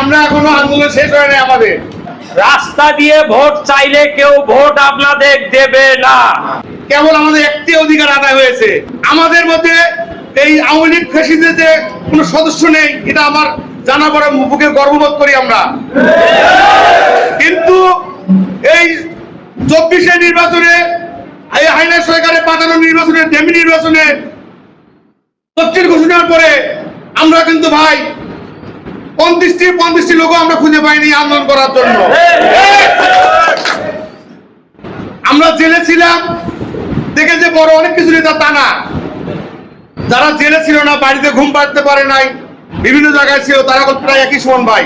আমরা এখনও আন্দোলন শেষ হয় নাই আমাদের। রাস্তা দিয়ে ভোট চাইলে কেউ ভোট আপনাদের দেবে না। কেবল আমাদের একটি অধিকার আদায় হয়েছে। আমাদের মধ্যে এই আওয়ামী লীগ ফেসিতে যে কোনো সদস্য নেই এটা আমার জানা পড়া বুকে গর্ববোধ করি আমরা। কিন্তু এই চব্বিশে নির্বাচনে এই হাইনা সরকারের পাঠানো নির্বাচনে ডেমি নির্বাচনে তফসিল ঘোষণার পরে আমরা কিন্তু ভাই পঞ্চাশটি পঞ্চাশটি লোক আমরা খুঁজে পাইনি আন্দোলন করার জন্য। আমরা জেলে ছিলাম দেখে যে বড় অনেক কিছু নেতা তা না। যারা জেলে ছিল না বাড়িতে ঘুম পাড়তে পারে নাই বিভিন্ন জায়গায় ছিল তারা এখন প্রায় একই সমান ভাই।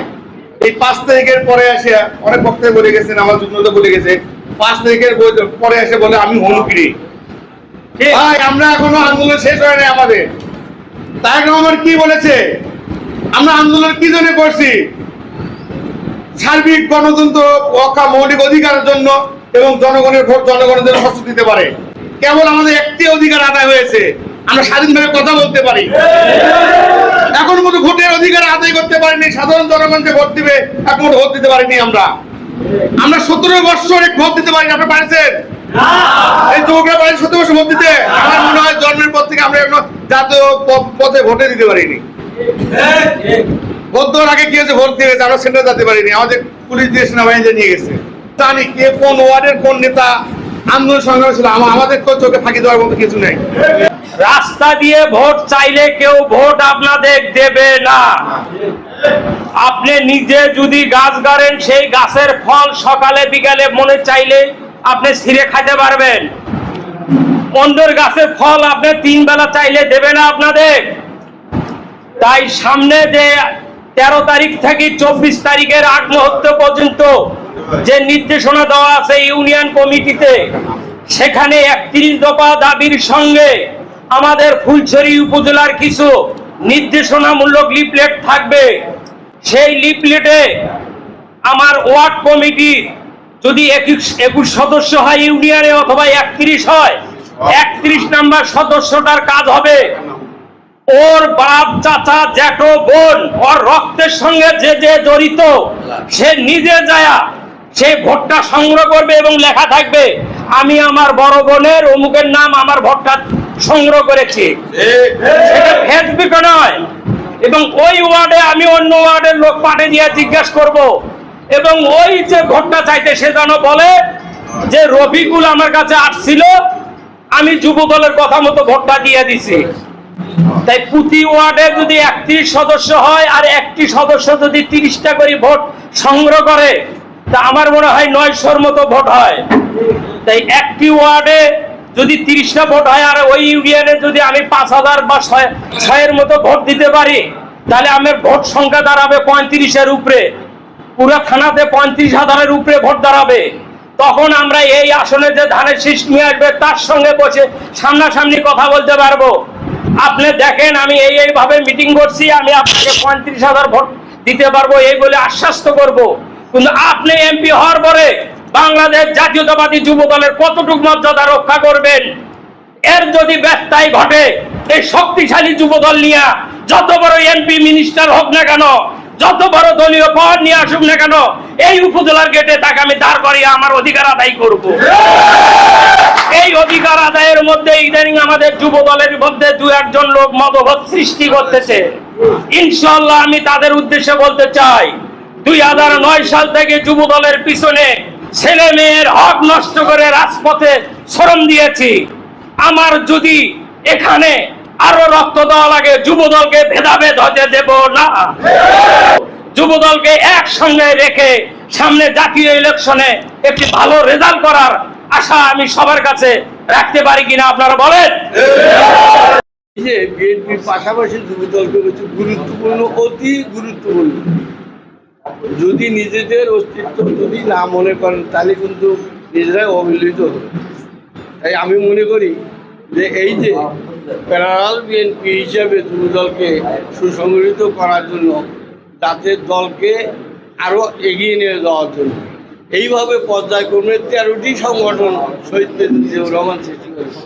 এই পাঁচ তারিখের পরে আসে অনেক বক্তব্য বলে গেছেন আমার যুদ্ধ বলে গেছে। পাঁচ তারিখের পরে এসে বলে আমি হনুকিরি। ভাই আমরা এখনও আন্দোলন শেষ হয় নাই আমাদের। তারেক রহমান কি বলেছে? আমরা আন্দোলন কি জন্য করছি? সার্বিক গণতন্ত্র রক্ষা মৌলিক অধিকারের জন্য এবং জনগণের ভোট জনগণের জন্য হস্ত দিতে পারে। কেবল আমাদের একটি অধিকার আদায় হয়েছে। আমরা স্বাধীনভাবে কথা বলতে পারি। এখন মতো ভোটের অধিকার আদায় করতে পারিনি। সাধারণ জনগণকে ভোট দিবে, এখন ভোট দিতে পারিনি আমরা। আমরা সতেরো বছর ভোট দিতে পারিনি। আপনি পারছেন? এই যুবকরা পারেন সতেরো বছর ভোট দিতে। আমার মনে হয় জন্মের পর থেকে আমরা জাতীয় পথে ভোটে দিতে পারিনি। আগে কি হয়েছে? আমরা সেন্টার যেতে পারিনি। আমাদের পুলিশ দিয়ে সেনাবাহিনী নিয়ে গেছে। জানি কে কোন ওয়ার্ডের কোন নেতা আন্দোলন সংগ্রাম ছিল। আমাদের তো চোখে ফাঁকি দেওয়ার মতো কিছু নেই। রাস্তা দিয়ে ভোট চাইলে কেউ ভোট আপনাদের দেবে না। আপনি নিজে যদি গাছ গাড়েন, সেই গাছের ফল সকালে, বিকালে মনে চাইলে আপনি ছিঁড়ে খাইতে পারবেন। অন্যের গাছের ফল আপনি তিন বেলা চাইলে দেবে না আপনাদের। তাই সামনে যে তেরো তারিখ থেকে চব্বিশ তারিখের আগ মুহূর্ত পর্যন্ত যে নির্দেশনা দেওয়া আছে ইউনিয়ন কমিটিতে, সেখানে একত্রিশ দফা দাবির সঙ্গে আমাদের ফুলছড়ি উপজেলার কিছু নির্দেশনামূলক লিফলেট থাকবে। সেই লিফলেটে আমার ওয়ার্ড কমিটি যদি একুশ সদস্য হয় ইউনিয়নে অথবা একত্রিশ হয়, একত্রিশ নাম্বার সদস্যটার কাজ হবে। ওর বাপ, চাচা, জ্যাঠো, বোন, ওর রক্তের সঙ্গে যে যে জড়িত, সে নিজে যায়া সে ভোটটা সংগ্রহ করবে এবং লেখা থাকবে, আমি আমার বড় বোনের অমুকের নাম আমার ভোটটা সংগ্রহ করেছি। সেটা নয়, এবং ওই ওয়ার্ডে আমি অন্য ওয়ার্ডের লোক পাঠিয়ে দিয়ে জিজ্ঞেস করব, এবং ওই যে ভোটটা চাইতে সে যেন বলে যে, রফিকুল আমার কাছে আসছিল, আমি যুব দলের কথা মতো ভোটটা দিয়ে দিছি। তাই প্রতি ওয়ার্ডে যদি একত্রিশ সদস্য হয় আর একটি সদস্য যদি তিরিশটা করে ভোট সংগ্রহ করে, তা আমার মনে হয় নয়শোর মতো ভোট হয়। তাই একটি ওয়ার্ডে যদি তিরিশটা ভোট হয় আর ওই ইউনিয়নে যদি আমি পাঁচ হাজার বা ছয়, ছয়ের মতো ভোট দিতে পারি, তাহলে আমার ভোট সংখ্যা দাঁড়াবে পঁয়ত্রিশের উপরে। পুরো থানাতে পঁয়ত্রিশ হাজারের উপরে ভোট দাঁড়াবে। তখন আমরা এই আসনে যে ধানের শীষ নিয়ে আসবে, তার সঙ্গে বসে সামনাসামনি কথা বলতে পারব। আপনি দেখেন, আমি এই এইভাবে মিটিং করছি, আমি আপনাকে পঁয়ত্রিশ হাজার ভোট দিতে পারব, এই বলে আশ্বাস্ত করব। কিন্তু আপনি এমপি হওয়ার পরে বাংলাদেশ জাতীয়তাবাদী যুব দলের কতটুকু মর্যাদা রক্ষা করবেন? এর যদি ব্যত্যয় ঘটে, এই শক্তিশালী যুব দল নিয়ে যত বড় এমপি মিনিস্টার হোক না কেন, যত বড় দলীয় পদ নিয়ে আসুক না কেন, এই উপজেলার গেটে তাকে আমি দাঁড় করিয়ে আমার অধিকার আদায় করব। এই অধিকার আদায়ের মধ্যে ইদানিং আমাদের যুব দলের মধ্যে দু একজন লোক মতভেদ সৃষ্টি করতেছে। ইনশাল্লাহ আমি তাদের উদ্দেশ্যে বলতে চাই, দুই হাজার নয় সাল থেকে যুব দলের পিছনে ছেলে মেয়ের হক নষ্ট করে রাজপথে শ্রম দিয়েছি। আমার যদি এখানে আরও রক্ত দেওয়া লাগে, যুব দলকে ভেদাভেদ হতে দেব না। যুব দলকে একসঙ্গে রেখে সামনে জাতীয় ইলেকশনে একটি ভালো রেজাল্ট করার আশা আমি সবার কাছে রাখতে পারি কিনা আপনারা বলেন? পাশাপাশি গুরুত্বপূর্ণ, অতি গুরুত্বপূর্ণ। যদি নিজেদের অস্তিত্ব যদি নিজেরাই তাই আমি মনে করি যে এই যে প্যারাল বিএনপি হিসাবে যুব দলকে সুসংগঠিত করার জন্য যাতে দলকে আরও এগিয়ে নিয়ে যাওয়ার জন্য এইভাবে পর্যায়ক্রমে তেরোটি সংগঠন শহীদ রহমান সৃষ্টি করেছে।